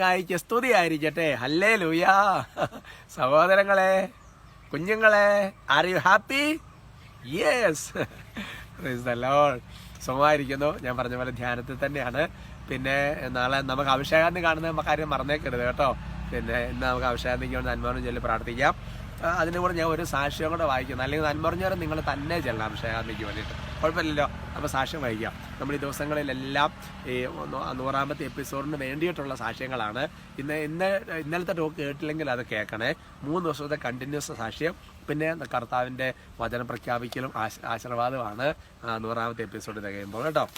കായ്ക്ക് സ്തുതിയായിരിക്കട്ടെ. ഹല്ലേ ലൂയാ സഹോദരങ്ങളെ കുഞ്ഞുങ്ങളെ ആർ യു ഹാപ്പി യെസ് സുഖമായിരിക്കുന്നു. ഞാൻ പറഞ്ഞ പോലെ ധ്യാനത്തിൽ തന്നെയാണ്. പിന്നെ നാളെ നമുക്ക് അഭിഷേകാന്തി കാണുന്ന കാര്യം മറന്നേക്കരുത് കേട്ടോ. പിന്നെ ഇന്ന് നമുക്ക് അഭിഷേകാന്തിക്ക് വേണ്ടി നന്മോനും ചൊല്ലി പ്രാർത്ഥിക്കാം. അതിനുകൂടെ അതിന് കൂടെ ഞാൻ ഒരു സാക്ഷ്യം കൂടെ വായിക്കുന്നു. അല്ലെങ്കിൽ നന്മറിഞ്ഞവരെ നിങ്ങൾ തന്നെ ചെല്ലണം അഭിഷേകാന്തിക്ക് വേണ്ടിയിട്ട്. കുഴപ്പമില്ലല്ലോ. അപ്പോൾ സാക്ഷ്യം വായിക്കാം നമ്മൾ ഈ ദിവസങ്ങളിലെല്ലാം ഈ നൂറാമത്തെ എപ്പിസോഡിന് വേണ്ടിയിട്ടുള്ള സാക്ഷ്യങ്ങളാണ്. ഇന്ന് ഇന്ന് ഇന്നലത്തെ ടോക്ക് കേട്ടില്ലെങ്കിൽ അത് കേൾക്കണേ. മൂന്ന് ദിവസത്തെ കണ്ടിന്യൂസ് സാക്ഷ്യം പിന്നെ കർത്താവിന്റെ വചനം പ്രഖ്യാപിക്കലും ആശ- ആശീർവാദമാണ് നൂറാമത്തെ എപ്പിസോഡ് തികയുമ്പോൾ കേട്ടോ.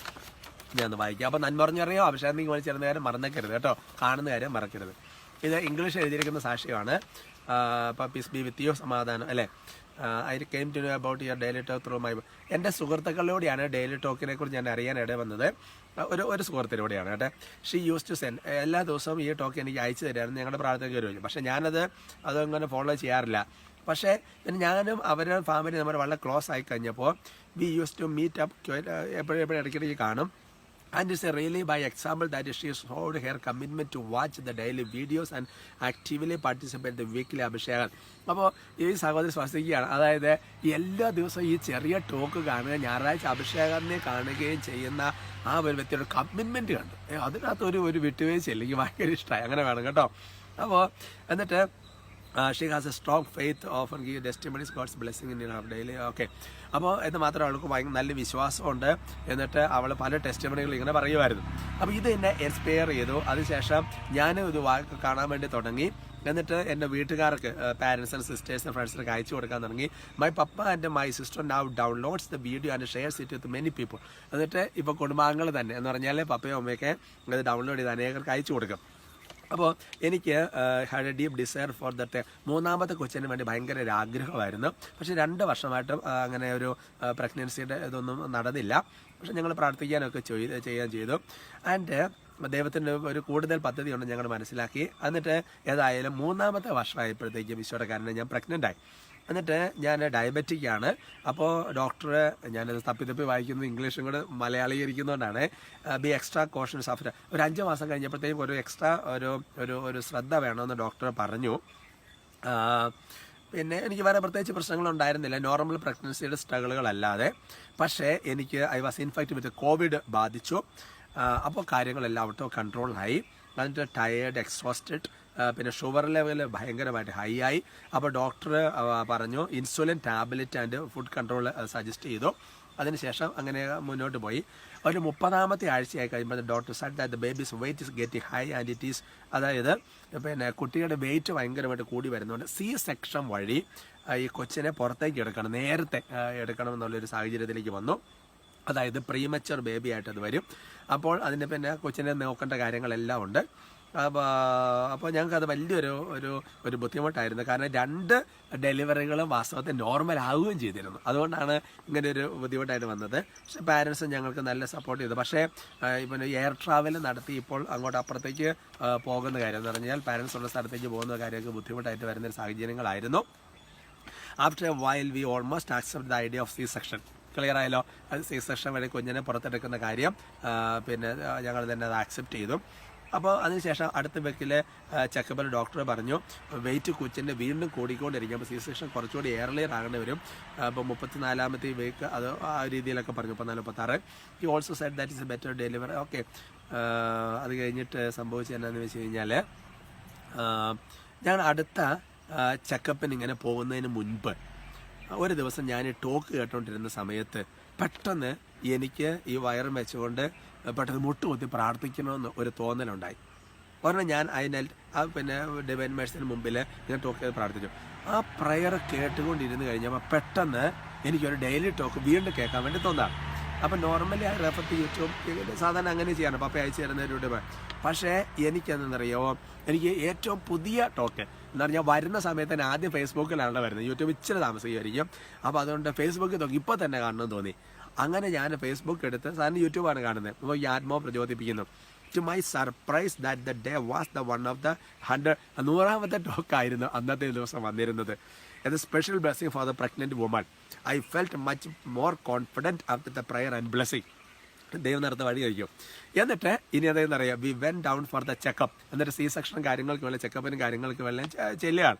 ഞാൻ ഒന്ന് വായിക്കാം. അപ്പോൾ നന്മറിഞ്ഞറിയോ അഭിഷേകം വിളിച്ചിരുന്ന കാര്യം മറന്നേക്കരുത് കേട്ടോ. കാണുന്ന കാര്യം മറക്കരുത്. ഇത് ഇംഗ്ലീഷ് എഴുതിയിരിക്കുന്ന സാക്ഷ്യമാണ്. പീസ് ബി വിത്തിയോ സമാധാനം അല്ലേ? I came to know about your daily talk through my എന്റെ സുഹൃത്തുക്കളിലൂടെയാണ് ഡെയിലി ടോക്കിനെ കുറിച്ച് ഞാൻ അറിയാൻ ഇട വന്നത്. ഒരു ഒരു സുഹൃത്തിലൂടെയാണ് കേട്ടെ. ഷീ യൂസ് ടു സെൻഡ് എല്ലാ ദിവസവും ഈ ടോക്ക് എനിക്ക് അയച്ചു തരാമെന്ന് ഞങ്ങളുടെ പ്രാർത്ഥനയ്ക്ക് ഒരു പക്ഷേ ഞാനത് അതങ്ങനെ ഫോളോ ചെയ്യാറില്ല. പക്ഷേ പിന്നെ ഞാനും അവരുടെ ഫാമിലി നമ്മൾ വളരെ ക്ലോസ് ആയി കഴിഞ്ഞപ്പോൾ we use to meet up എപ്പോഴും എപ്പോഴും ഇടയ്ക്കിടയ്ക്ക് കാണും. And it's a really by example that she showed her commitment to watch the daily videos and actively participate the weekly അഭിഷേകം അപ്പോൾ ഈ സഹോദരി ശ്വസിക്കുകയാണ്. അതായത് എല്ലാ ദിവസവും ഈ ചെറിയ ടോക്ക് കാണുക ഞായറാഴ്ച അഭിഷേകത്തിനെ കാണുകയും ചെയ്യുന്ന ആ ഒരു വ്യക്തിയുടെ കമ്മിറ്റ്മെന്റ് കണ്ടു. അതിനകത്ത് ഒരു ഒരു വിട്ടുവീഴ്ച ഇല്ലെങ്കിൽ ഭയങ്കര ഇഷ്ടമായി അങ്ങനെ വേണം കേട്ടോ. അപ്പോൾ എന്നിട്ട് she has a strong faith offer give testimonies God's blessing in her daily okay അപ്പോൾ എന്ന് മാത്രം അവൾക്ക് ഭയങ്കര നല്ല വിശ്വാസമുണ്ട്. എന്നിട്ട് അവൾ പല ടെസ്റ്റിമണികൾ ഇങ്ങനെ പറയുമായിരുന്നു. അപ്പോൾ ഇത് എന്നെ ഇൻസ്പയർ ചെയ്തു. അതിനുശേഷം ഞാനും ഇത് വാക്ക് കാണാൻ വേണ്ടി തുടങ്ങി. എന്നിട്ട് എന്റെ വീട്ടുകാർക്ക് പാരൻസ് ആൻഡ് സിസ്റ്റേഴ്സിന് ഫ്രണ്ട്സിനൊക്കെ അയച്ചു കൊടുക്കാൻ തുടങ്ങി. My papa and my sister now downloads the video and shares it with many people എന്നിട്ട് ഇപ്പോൾ കുടുംബാംഗങ്ങൾ തന്നെ. എന്ന് പറഞ്ഞാൽ പപ്പയും അമ്മയൊക്കെ ഇത് ഡൗൺലോഡ് ചെയ്ത് അനേകർക്ക് അയച്ചു കൊടുക്കും. അപ്പോൾ എനിക്ക് had a deep desire for that മൂന്നാമത്തെ കൊച്ചിന് വേണ്ടി ഭയങ്കര ഒരു ആഗ്രഹമായിരുന്നു. പക്ഷേ രണ്ട് വർഷമായിട്ടും അങ്ങനെ ഒരു പ്രഗ്നൻസിയുടെ ഇതൊന്നും നടന്നില്ല. പക്ഷെ ഞങ്ങൾ പ്രാർത്ഥിക്കാനൊക്കെ ചെയ്ത് ചെയ്യാൻ ചെയ്തു. ആൻഡ് ദൈവത്തിന്റെ ഒരു കൂടുതൽ പദ്ധതി ഉണ്ടെന്ന് ഞങ്ങൾ മനസ്സിലാക്കി. എന്നിട്ട് ഏതായാലും മൂന്നാമത്തെ വർഷമായപ്പോഴത്തേക്കും ഈശോയുടെ കാരണം ഞാൻ പ്രഗ്നന്റ് ആയി. എന്നിട്ട് ഞാൻ ഡയബറ്റിക് ആണ്. അപ്പോൾ ഡോക്ടറെ ഞാനത് തപ്പി തപ്പി വായിക്കുന്നത് ഇംഗ്ലീഷും കൂടെ മലയാളീകരിക്കുന്നതുകൊണ്ടാണ് ബി എക്സ്ട്രാ കോഷൻ സഫർ ഒരു അഞ്ച് മാസം കഴിഞ്ഞപ്പോഴത്തേക്കും ഒരു എക്സ്ട്രാ ഒരു ഒരു ഒരു ശ്രദ്ധ വേണമെന്ന് ഡോക്ടർ പറഞ്ഞു. പിന്നെ എനിക്ക് വേറെ പ്രത്യേകിച്ച് പ്രശ്നങ്ങളുണ്ടായിരുന്നില്ല നോർമൽ പ്രഗ്നൻസിയുടെ സ്ട്രഗിളുകളല്ലാതെ പക്ഷേ എനിക്ക് I was infect with Covid ബാധിച്ചു. അപ്പോൾ കാര്യങ്ങളെല്ലാം ഔട്ട് ഓഫ് കൺട്രോളായി എന്നിട്ട് ടയേർഡ് എക്സോസ്റ്റഡ് പിന്നെ ഷുഗർ ലെവൽ ഭയങ്കരമായിട്ട് ഹൈ ആയി അപ്പോൾ ഡോക്ടർ പറഞ്ഞു insulin tablet and food control suggest ചെയ്തു. അതിനുശേഷം അങ്ങനെ മുന്നോട്ട് പോയി. ഒരു മുപ്പതാമത്തെ ആഴ്ചയായി കഴിയുമ്പോൾ doctor said that the baby's weight is getting high and it is അതായത് പിന്നെ കുട്ടിയുടെ വെയിറ്റ് ഭയങ്കരമായിട്ട് കൂടി വരുന്നുണ്ട്. സി സെക്ഷൻ വഴി ഈ കൊച്ചിനെ പുറത്തേക്ക് എടുക്കണം നേരത്തെ എടുക്കണം എന്നുള്ളൊരു സാഹചര്യത്തിലേക്ക് വന്നു. അതായത് പ്രീമച്ചർ ബേബി ആയിട്ട് അത് വരും. അപ്പോൾ അതിന് പിന്നെ കൊച്ചിനെ നോക്കേണ്ട കാര്യങ്ങളെല്ലാം ഉണ്ട്. അപ്പോൾ ഞങ്ങൾക്ക് അത് വലിയൊരു ഒരു ഒരു ബുദ്ധിമുട്ടായിരുന്നു. കാരണം രണ്ട് ഡെലിവറികളും വാസ്തവത്തിൽ നോർമൽ ആവുകയും ചെയ്തിരുന്നു. അതുകൊണ്ടാണ് ഇങ്ങനെ ഒരു ബുദ്ധിമുട്ടായിട്ട് വന്നത്. പക്ഷെ പാരൻസ് ഞങ്ങൾക്ക് നല്ല സപ്പോർട്ട് ചെയ്തു. പക്ഷേ ഇപ്പം എയർ ട്രാവൽ നടത്തി ഇപ്പോൾ അങ്ങോട്ട് അപ്പുറത്തേക്ക് പോകുന്ന കാര്യം എന്ന് പറഞ്ഞാൽ പാരൻസ് ഉള്ള സ്ഥലത്തേക്ക് പോകുന്ന കാര്യമൊക്കെ ബുദ്ധിമുട്ടായിട്ട് വരുന്ന സാഹചര്യങ്ങളായിരുന്നു. After a while we almost accept the idea of C section clear ആയല്ലോ? അത് സി സെക്ഷൻ വഴി കുഞ്ഞിനെ പുറത്തെടുക്കുന്ന കാര്യം പിന്നെ ഞങ്ങൾ തന്നെ അത് ആക്സെപ്റ്റ് ചെയ്തു. അപ്പോൾ അതിനുശേഷം അടുത്ത വെക്കിലെ ചെക്കപ്പിൽ ഡോക്ടർ പറഞ്ഞു വെയിറ്റ് കൊച്ചിന്റെ വീണ്ടും കൂടിക്കൊണ്ടിരിക്കും അപ്പോൾ സി സെക്ഷൻ കുറച്ചുകൂടി ഏർലിയർ ആകേണ്ടി വരും. അപ്പോൾ മുപ്പത്തിനാലാമത്തെ വീക്ക് അത് ആ രീതിയിലൊക്കെ പറഞ്ഞു മുപ്പത്തിനാല് മുപ്പത്താറ്. He also said that is a better delivery okay അത് കഴിഞ്ഞിട്ട് സംഭവിച്ചത് എന്നാന്ന് വെച്ച് കഴിഞ്ഞാൽ ഞാൻ അടുത്ത ചെക്കപ്പിന് ഇങ്ങനെ പോകുന്നതിന് മുൻപ് ഒരു ദിവസം ഞാൻ ടോക്ക് കേട്ടോണ്ടിരുന്ന സമയത്ത് പെട്ടെന്ന് എനിക്ക് ഈ വയറും വെച്ചുകൊണ്ട് പെട്ടെന്ന് മുട്ടുകുത്തി പ്രാർത്ഥിക്കണമെന്ന് ഒരു തോന്നലുണ്ടായി. ഒരെണ്ണം ഞാൻ അതിനെ ആ പിന്നെ ഡിവൈൻ മേഴ്സിന് മുമ്പിൽ ഞാൻ ടോക്ക് ചെയ്ത് പ്രാർത്ഥിച്ചു. ആ പ്രയർ കേട്ടുകൊണ്ടിരുന്ന് കഴിഞ്ഞപ്പോൾ പെട്ടെന്ന് എനിക്കൊരു ഡെയിലി ടോക്ക് വീണ്ടും കേൾക്കാൻ വേണ്ടി തോന്നാം. അപ്പം നോർമലി ആ റെഫർ യൂട്യൂബ് സാധാരണ അങ്ങനെ ചെയ്യാണ്. പപ്പ അയച്ചു തരുന്ന ഒരു ഡിവൈൻ പക്ഷേ എനിക്കെന്തെന്നറിയോ? എനിക്ക് ഏറ്റവും പുതിയ ടോക്ക് എന്ന് പറഞ്ഞാൽ വരുന്ന സമയത്ത് തന്നെ ആദ്യം ഫേസ്ബുക്കിലാണ് വരുന്നത്. യൂട്യൂബ് ഇച്ചിരി താമസിക്കുമായിരിക്കും. അപ്പോൾ അതുകൊണ്ട് ഫേസ്ബുക്കിൽ നോക്കി ഇപ്പോൾ തന്നെ കാണണമെന്ന് തോന്നി. അങ്ങനെ ഞാൻ ഫേസ്ബുക്ക് എടുത്ത് സാറിന് യൂട്യൂബാണ് കാണുന്നത് അപ്പോൾ ഈ ആത്മാവ് പ്രചോദിപ്പിക്കുന്നു. To my surprise that the day was the one of the hundred നൂറാമത്തെ ടോക്കായിരുന്നു അന്നത്തെ ദിവസം വന്നിരുന്നത്. A special blessing for the pregnant woman I felt much more confident after the prayer and blessing ദൈവം നടന്ന വഴി കഴിക്കും എന്നിട്ട് ഇനി അതെന്ന് അറിയാം we went down for the checkup എന്നിട്ട് സി സെക്ഷനും കാര്യങ്ങൾക്ക് വേണ്ടി ചെക്കപ്പിനും കാര്യങ്ങൾക്ക് വേണ്ടി ചെല്ലുകയാണ്.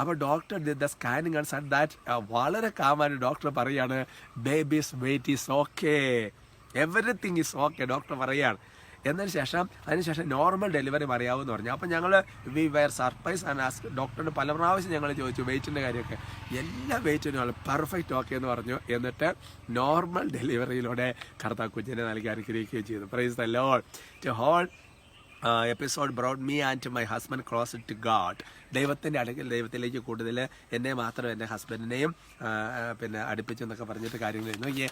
അപ്പോൾ doctor the scanning and said that വളരെ കാമായിട്ട് ഡോക്ടർ പറയാണ് baby's weight is okay everything is okay doctor പറയുകയാണ് എന്നതിന് ശേഷം അതിനുശേഷം നോർമൽ ഡെലിവറി പറയാമെന്ന് പറഞ്ഞു. അപ്പം ഞങ്ങൾ we were surprise and ask ഡോക്ടറിന് പല പ്രാവശ്യം ഞങ്ങൾ ചോദിച്ചു വെയിറ്റിന്റെ കാര്യമൊക്കെ. എല്ലാ വെയിറ്റിനും ഞങ്ങൾ പെർഫെക്റ്റ് ഓക്കെ എന്ന് പറഞ്ഞു. എന്നിട്ട് നോർമൽ ഡെലിവറിയിലൂടെ കർത്താ കുഞ്ഞിനെ നൽകി അനുഗ്രഹിക്കുകയും ചെയ്തു. Praise the Lord to whole episode brought me and my husband close to God ദൈവത്തിന്റെ അടുക്കൽ ദൈവത്തിലേക്ക് കൂടുതൽ എന്നെ മാത്രം എന്റെ ഹസ്ബൻഡിനെയും പിന്നെ അടുപ്പിച്ചു എന്നൊക്കെ പറഞ്ഞിട്ട് കാര്യങ്ങൾ നോക്കിയേ.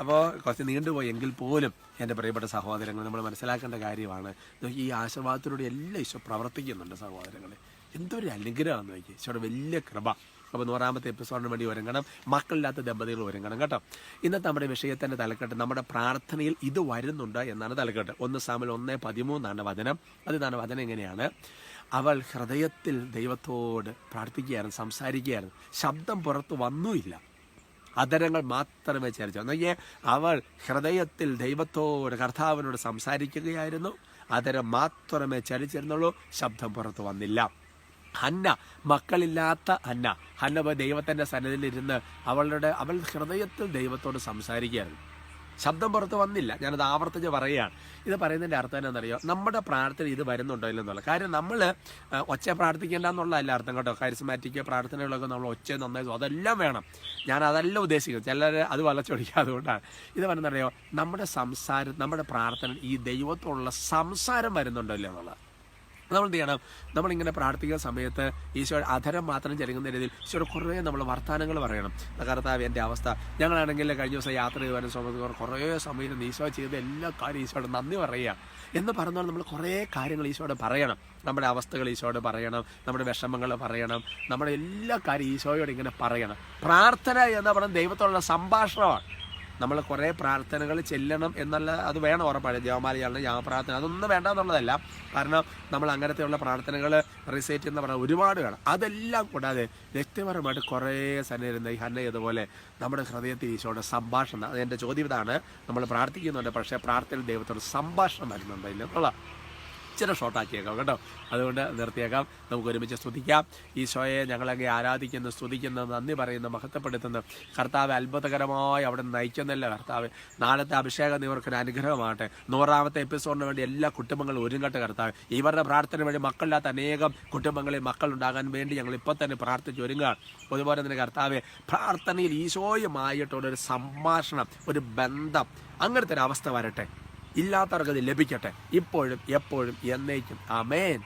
അപ്പോൾ കുറച്ച് നീണ്ടുപോയി എങ്കിൽ പോലും എന്റെ പ്രിയപ്പെട്ട സഹോദരങ്ങൾ നമ്മൾ മനസ്സിലാക്കേണ്ട കാര്യമാണ്. ഈ ആശീർവാദത്തിലൂടെ എല്ലാം ഈശോ പ്രവർത്തിക്കുന്നുണ്ട് സഹോദരങ്ങളെ. എന്തൊരു അനുഗ്രഹമാണെന്ന് നോക്കി ഈശോയുടെ വലിയ കൃപ. അപ്പോൾ നൂറാമത്തെ എപ്പിസോഡിന് വേണ്ടി ഒരുങ്ങണം. മക്കളില്ലാത്ത ദമ്പതികൾ ഒരുങ്ങണം കേട്ടോ. ഇന്നത്തെ നമ്മുടെ വിഷയത്തിന്റെ തലക്കെട്ട് നമ്മുടെ പ്രാർത്ഥനയിൽ ഇത് വരുന്നുണ്ട് എന്നാണ് തലക്കെട്ട്. ഒന്ന് സാമിൽ ഒന്ന് പതിമൂന്നാണ് വചനം. അതിനാണ് വചനം എങ്ങനെയാണ് അവൾ ഹൃദയത്തിൽ ദൈവത്തോട് പ്രാർത്ഥിക്കുകയായിരുന്നു സംസാരിക്കുകയായിരുന്നു. ശബ്ദം പുറത്ത് വന്നുമില്ല. അതരങ്ങൾ മാത്രമേ ചേർച്ച എന്നൊക്കെ അവൾ ഹൃദയത്തിൽ ദൈവത്തോട് കർത്താവിനോട് സംസാരിക്കുകയായിരുന്നു. അതരം മാത്രമേ ചലിച്ചിരുന്നുള്ളൂ ശബ്ദം പുറത്തു വന്നില്ല. ഹന്ന മക്കളില്ലാത്ത ഹന്ന. ഹന്ന സന്നിധിയിൽ ഇരുന്ന് അവളുടെ അവൾ ഹൃദയത്തിൽ ദൈവത്തോട് സംസാരിക്കുകയായിരുന്നു ശബ്ദം പുറത്ത് വന്നില്ല. ഞാനത് ആവർത്തിച്ച് പറയുകയാണ്. ഇത് പറയുന്നതിന്റെ അർത്ഥം എന്താണെന്നറിയോ? നമ്മുടെ പ്രാർത്ഥന ഇത് വരുന്നുണ്ടോ ഇല്ലെന്നുള്ള കാര്യം നമ്മൾ ഒച്ച പ്രാർത്ഥിക്കേണ്ട എന്നുള്ളതല്ല അർത്ഥം കേട്ടോ. കാരിസ്മാറ്റിക് പ്രാർത്ഥനകളൊക്കെ നമ്മൾ ഒച്ച നന്നായി അതെല്ലാം വേണം. ഞാൻ അതെല്ലാം ഉദ്ദേശിക്കുന്നത്. ചിലർ അത് വളച്ചൊടിക്കുക അതുകൊണ്ടാണ്. ഇത് പറയുന്നറിയോ നമ്മുടെ സംസാരം നമ്മുടെ പ്രാർത്ഥന ഈ ദൈവത്തോടുള്ള സംസാരം വരുന്നുണ്ടോ ഇല്ല എന്നുള്ളത്. നമ്മൾ എന്ത് ചെയ്യണം നമ്മളിങ്ങനെ പ്രാർത്ഥിക്കുന്ന സമയത്ത് ഈശോ അധരം മാത്രം ചെലുങ്ങുന്ന രീതിയിൽ ഈശോയുടെ കുറേ നമ്മൾ വർത്തമാനങ്ങൾ പറയണം. കർത്താവ് എന്റെ അവസ്ഥ. ഞങ്ങളാണെങ്കിൽ കഴിഞ്ഞ ദിവസം യാത്ര ചെയ്യുവാനും സമയത്ത് കുറേ സമയത്ത് ഈശോ ചെയ്ത എല്ലാ കാര്യം ഈശോയുടെ നന്ദി പറയുക. എന്ന് പറഞ്ഞാൽ നമ്മൾ കുറേ കാര്യങ്ങൾ ഈശോയോട് പറയണം. നമ്മുടെ അവസ്ഥകൾ ഈശോയോട് പറയണം. നമ്മുടെ വിഷമങ്ങൾ പറയണം. നമ്മുടെ എല്ലാ കാര്യം ഈശോയോട് ഇങ്ങനെ പറയണം. പ്രാർത്ഥന എന്ന് പറഞ്ഞാൽ ദൈവത്തോടുള്ള സംഭാഷണമാണ്. നമ്മൾ കുറേ പ്രാർത്ഥനകൾ ചെല്ലണം എന്നല്ല അത് വേണം ഉറപ്പാണ്. ജവമാലയാണ് ജാമപ്രാർത്ഥന അതൊന്നും വേണ്ട എന്നുള്ളതല്ല. കാരണം നമ്മൾ അങ്ങനത്തെയുള്ള പ്രാർത്ഥനകൾ റിസൈറ്റ് എന്ന് പറഞ്ഞാൽ ഒരുപാട് വേണം. അതെല്ലാം കൂടാതെ വ്യക്തിപരമായിട്ട് കുറേ സന്നിരുന്ന ഈ ഹന്ന ഇതുപോലെ നമ്മുടെ ഹൃദയത്തിൽ ഈശോയുടെ സംഭാഷണം അത് എന്റെ ചോദ്യം ഇതാണ്. നമ്മൾ പ്രാർത്ഥിക്കുന്നുണ്ട് പക്ഷേ പ്രാർത്ഥന ദൈവത്തോട് സംഭാഷണം വരുന്നുണ്ട് ഇല്ല എന്നുള്ള ഇച്ചിരി ഷോർട്ടാക്കിയേക്കാം കേട്ടോ. അതുകൊണ്ട് നിർത്തിയേക്കാം. നമുക്ക് ഒരുമിച്ച് സ്തുതിക്കാം. ഈശോയെ ഞങ്ങളങ്ങ് ആരാധിക്കുന്നു സ്തുതിക്കുന്നു നന്ദി പറയുന്നു മഹത്വപ്പെടുത്തുന്നു. കർത്താവ് അത്ഭുതകരമായി അവിടെ നയിക്കുന്നില്ല കർത്താവ്? നാളത്തെ അഭിഷേകം ഇവർക്കൊരു അനുഗ്രഹമാകട്ടെ. നൂറാമത്തെ എപ്പിസോഡിന് വേണ്ടി എല്ലാ കുടുംബങ്ങളും ഒരുങ്ങട്ടെ കർത്താവ്. ഇവരുടെ പ്രാർത്ഥന വഴി മക്കളില്ലാത്ത അനേകം കുടുംബങ്ങളിൽ മക്കൾ ഉണ്ടാകാൻ വേണ്ടി ഞങ്ങൾ ഇപ്പോൾ തന്നെ പ്രാർത്ഥിച്ച് ഒരുങ്ങുകയാണ് അതുപോലെ തന്നെ കർത്താവ് പ്രാർത്ഥനയിൽ ഈശോയുമായിട്ടുള്ള ഒരു സംഭാഷണം ഒരു ബന്ധം അങ്ങനത്തെ ഒരു അവസ്ഥ വരട്ടെ. ഇല്ലാത്തവർക്ക് അത് ലഭിക്കട്ടെ. ഇപ്പോഴും എപ്പോഴും എന്നേക്കും. അമേൻ